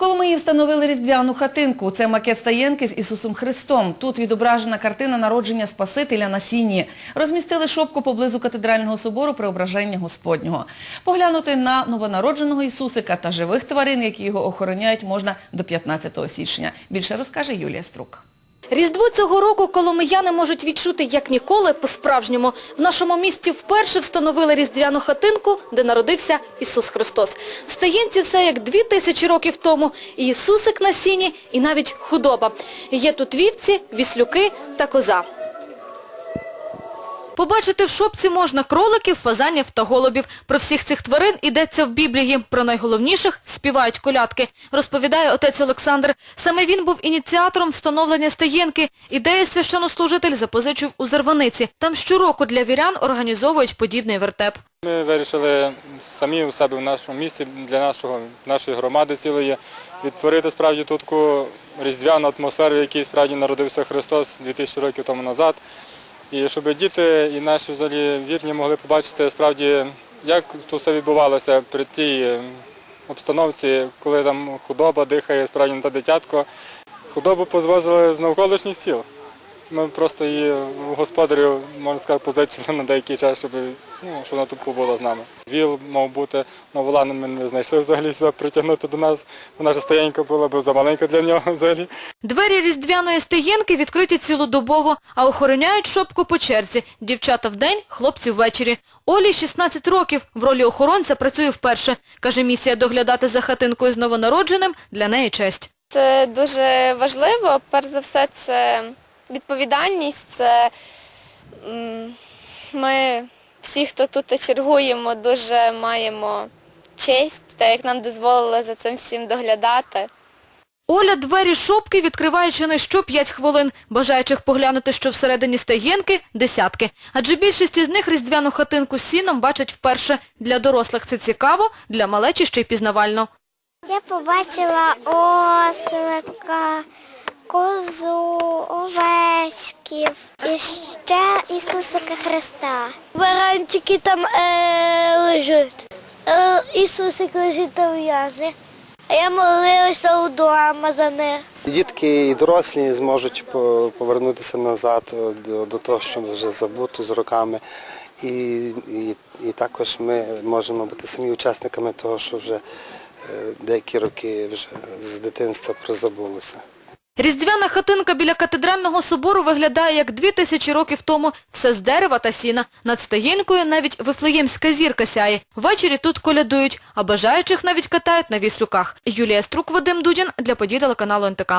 Коломиї встановили різдвяну хатинку. Це макет стаєнки з Ісусом Христом. Тут відображена картина народження Спасителя на сіні. Розмістили шопку поблизу катедрального собору Преображення Господнього. Поглянути на новонародженого Ісусика та живих тварин, які його охороняють, можна до 15 січня. Більше розкаже Юлія Струк. Різдво цього року коломияни можуть відчути як ніколи по-справжньому. В нашому місті вперше встановили різдвяну хатинку, де народився Ісус Христос. В Стаєнці все як дві тисячі років тому. І Ісусик на сіні, і навіть худоба. Є тут вівці, віслюки та коза. Побачити в шопці можна кроликів, фазанів та голубів. Про всіх цих тварин йдеться в Біблії. Про найголовніших співають колядки, розповідає отець Олександр. Саме він був ініціатором встановлення стаєнки. Ідеї священнослужитель запозичив у Зарваниці. Там щороку для вірян організовують подібний вертеп. Ми вирішили самі у себе в нашому місті для нашого, нашої громади цілої відтворити справді тут різдвяну атмосферу, в якій справді народився Христос 2000 років тому назад. І щоб діти і наші взагалі вірні могли побачити справді, як тут все відбувалося при тій е, обстановці, коли там худоба дихає справді на те дитятко. Худобу позвозили з навколишніх сіл. Ми просто її у господарів, можна сказати, позичили на деякий час, щоб, ну, щоб вона тут побула з нами. Віл мав бути, ну волану ми не знайшли взагалі сюди притягнути до нас. Вона ж стаєнька була, бо замаленька для нього взагалі. Двері різдвяної стаєнки відкриті цілодобово, а охороняють шопку по черзі. Дівчата вдень, хлопці ввечері. Олі 16 років. В ролі охоронця працює вперше. Каже, місія доглядати за хатинкою з новонародженим для неї честь. Це дуже важливо. Перш за все, це відповідальність. Це ми всі, хто тут чергуємо, дуже маємо честь, так як нам дозволили за цим всім доглядати. Оля двері шопки відкриває чи не що 5 хвилин. Бажаючих поглянути, що всередині стаєнки – десятки. Адже більшість із них різдвяну хатинку з сіном бачать вперше. Для дорослих це цікаво, для малечі ще й пізнавально. Я побачила ослика, козу, овечків і ще Ісусика Христа. Баранчики там е, лежать. Е, Ісусик лежить там в'язне. А я молилася вдома за них. Дітки і дорослі зможуть повернутися назад е, до, до того, що вже забуто з роками. І, і, і також ми можемо бути самі учасниками того, що вже е, деякі роки вже з дитинства призабулося. Різдвяна хатинка біля катедрального собору виглядає як дві тисячі років тому. Все з дерева та сіна. Над стаєнкою навіть вифлеємська зірка сяє. Ввечері тут колядують, а бажаючих навіть катають на віслюках. Юлія Струк, Вадим Дудін для подій телеканалу НТК.